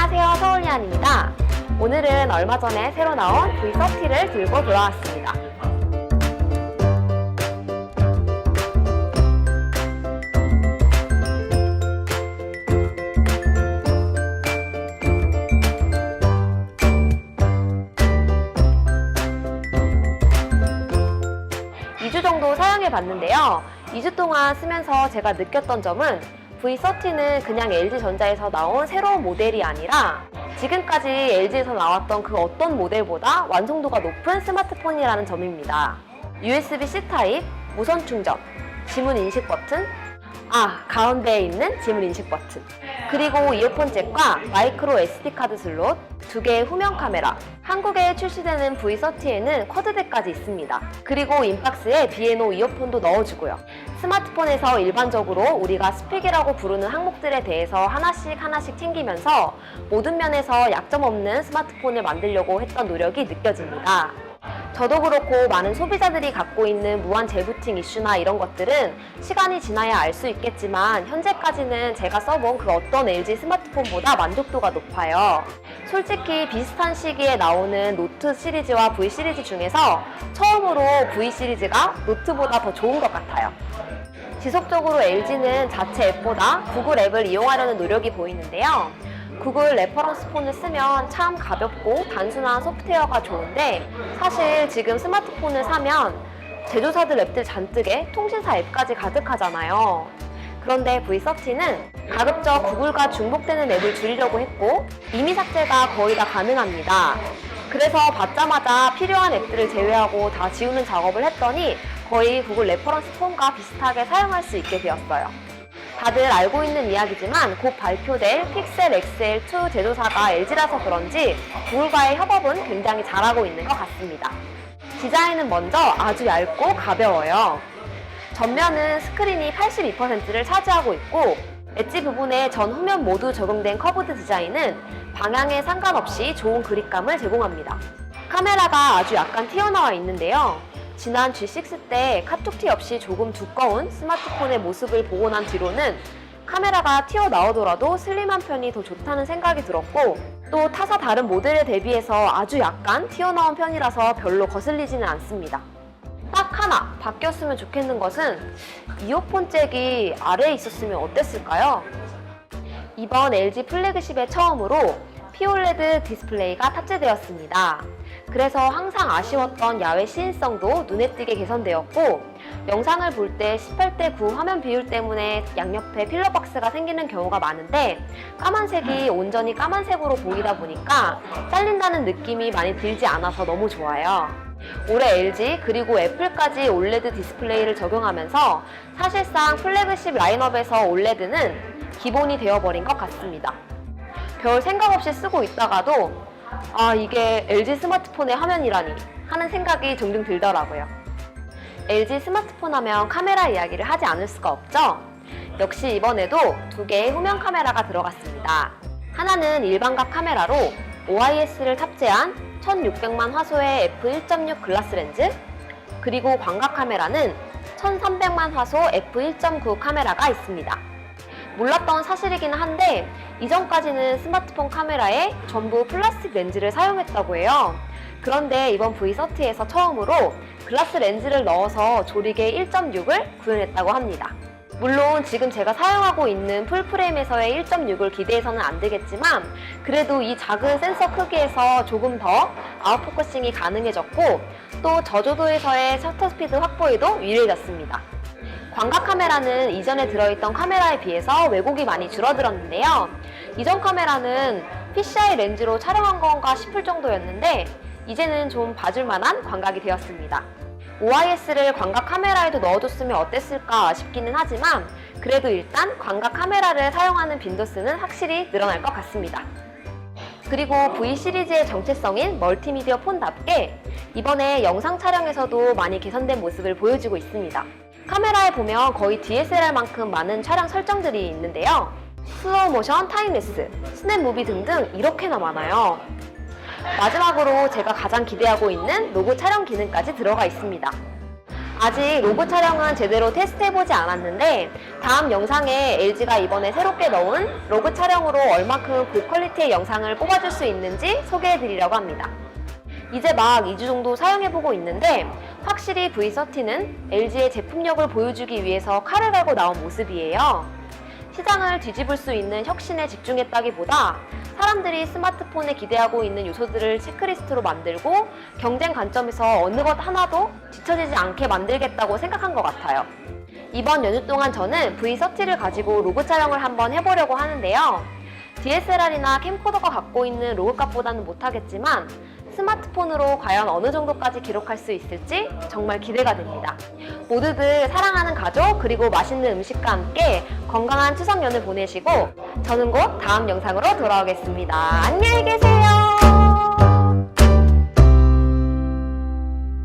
안녕하세요 서울리안입니다. 오늘은 얼마 전에 새로 나온 V30를 들고 돌아왔습니다. 이주 정도 사용해 봤는데요. 2주 동안 쓰면서 제가 느꼈던 점은 V30는 그냥 LG전자에서 나온 새로운 모델이 아니라 지금까지 LG에서 나왔던 그 어떤 모델보다 완성도가 높은 스마트폰이라는 점입니다. USB-C 타입, 무선 충전, 지문 인식 버튼, 아, 가운데에 있는 지문 인식 버튼. 그리고 이어폰 잭과 마이크로 SD 카드 슬롯, 두 개의 후면 카메라. 한국에 출시되는 V30에는 쿼드덱까지 있습니다. 그리고 인박스에 B&O 이어폰도 넣어주고요. 스마트폰에서 일반적으로 우리가 스펙이라고 부르는 항목들에 대해서 하나씩 하나씩 챙기면서 모든 면에서 약점 없는 스마트폰을 만들려고 했던 노력이 느껴집니다. 저도 그렇고 많은 소비자들이 갖고 있는 무한 재부팅 이슈나 이런 것들은 시간이 지나야 알 수 있겠지만 현재까지는 제가 써본 그 어떤 LG 스마트폰보다 만족도가 높아요. 솔직히 비슷한 시기에 나오는 노트 시리즈와 V 시리즈 중에서 처음으로 V 시리즈가 노트보다 더 좋은 것 같아요. 지속적으로 LG는 자체 앱보다 구글 앱을 이용하려는 노력이 보이는데요. 구글 레퍼런스 폰을 쓰면 참 가볍고 단순한 소프트웨어가 좋은데 사실 지금 스마트폰을 사면 제조사들 앱들 잔뜩에 통신사 앱까지 가득하잖아요. 그런데 V30는 가급적 구글과 중복되는 앱을 줄이려고 했고 이미 삭제가 거의 다 가능합니다. 그래서 받자마자 필요한 앱들을 제외하고 다 지우는 작업을 했더니 거의 구글 레퍼런스 폰과 비슷하게 사용할 수 있게 되었어요. 다들 알고 있는 이야기지만 곧 발표될 픽셀 XL2 제조사가 LG라서 그런지 구글과의 협업은 굉장히 잘하고 있는 것 같습니다. 디자인은 먼저 아주 얇고 가벼워요. 전면은 스크린이 82%를 차지하고 있고 엣지 부분에 전 후면 모두 적용된 커브드 디자인은 방향에 상관없이 좋은 그립감을 제공합니다. 카메라가 아주 약간 튀어나와 있는데요. 지난 G6 때 카툭티 없이 조금 두꺼운 스마트폰의 모습을 보고 난 뒤로는 카메라가 튀어나오더라도 슬림한 편이 더 좋다는 생각이 들었고 또 타사 다른 모델에 대비해서 아주 약간 튀어나온 편이라서 별로 거슬리지는 않습니다. 딱 하나 바뀌었으면 좋겠는 것은 이어폰 잭이 아래에 있었으면 어땠을까요? 이번 LG 플래그십에 처음으로 피올레드 디스플레이가 탑재되었습니다. 그래서 항상 아쉬웠던 야외 시인성도 눈에 띄게 개선되었고 영상을 볼 때 18대 9 화면 비율 때문에 양옆에 필러박스가 생기는 경우가 많은데 까만색이 온전히 까만색으로 보이다 보니까 잘린다는 느낌이 많이 들지 않아서 너무 좋아요. 올해 LG 그리고 애플까지 올레드 디스플레이를 적용하면서 사실상 플래그십 라인업에서 올레드는 기본이 되어버린 것 같습니다. 별 생각 없이 쓰고 있다가도 아 이게 LG 스마트폰의 화면이라니 하는 생각이 종종 들더라고요. LG 스마트폰 하면 카메라 이야기를 하지 않을 수가 없죠? 역시 이번에도 두 개의 후면 카메라가 들어갔습니다. 하나는 일반각 카메라로 OIS를 탑재한 1600만 화소의 f1.6 글라스 렌즈 그리고 광각 카메라는 1300만 화소 f1.9 카메라가 있습니다. 몰랐던 사실이긴 한데 이전까지는 스마트폰 카메라에 전부 플라스틱 렌즈를 사용했다고 해요. 그런데 이번 V30에서 처음으로 글라스 렌즈를 넣어서 조리개 1.6을 구현했다고 합니다. 물론 지금 제가 사용하고 있는 풀프레임에서의 1.6을 기대해서는 안 되겠지만 그래도 이 작은 센서 크기에서 조금 더 아웃포커싱이 가능해졌고 또 저조도에서의 셔터 스피드 확보에도 유리해졌습니다. 광각 카메라는 이전에 들어있던 카메라에 비해서 왜곡이 많이 줄어들었는데요. 이전 카메라는 PCI 렌즈로 촬영한 건가 싶을 정도였는데 이제는 좀 봐줄 만한 광각이 되었습니다. OIS를 광각 카메라에도 넣어줬으면 어땠을까 싶기는 하지만 그래도 일단 광각 카메라를 사용하는 빈도수는 확실히 늘어날 것 같습니다. 그리고 V 시리즈의 정체성인 멀티미디어 폰답게 이번에 영상 촬영에서도 많이 개선된 모습을 보여주고 있습니다. 카메라에 보면 거의 DSLR만큼 많은 촬영 설정들이 있는데요. 슬로우 모션, 타임레스, 스냅 무비 등등 이렇게나 많아요. 마지막으로 제가 가장 기대하고 있는 로고 촬영 기능까지 들어가 있습니다. 아직 로고 촬영은 제대로 테스트해보지 않았는데 다음 영상에 LG가 이번에 새롭게 넣은 로고 촬영으로 얼마큼 고퀄리티의 영상을 뽑아줄 수 있는지 소개해드리려고 합니다. 이제 막 2주 정도 사용해보고 있는데 확실히 V30는 LG의 제품력을 보여주기 위해서 칼을 갈고 나온 모습이에요. 시장을 뒤집을 수 있는 혁신에 집중했다기보다 사람들이 스마트폰에 기대하고 있는 요소들을 체크리스트로 만들고 경쟁 관점에서 어느 것 하나도 뒤처지지 않게 만들겠다고 생각한 것 같아요. 이번 연휴 동안 저는 V30를 가지고 로그 촬영을 한번 해보려고 하는데요. DSLR이나 캠코더가 갖고 있는 로그값보다는 못하겠지만 스마트폰으로 과연 어느 정도까지 기록할 수 있을지 정말 기대가 됩니다. 모두들 사랑하는 가족 그리고 맛있는 음식과 함께 건강한 추석 연휴 보내시고 저는 곧 다음 영상으로 돌아오겠습니다. 안녕히 계세요.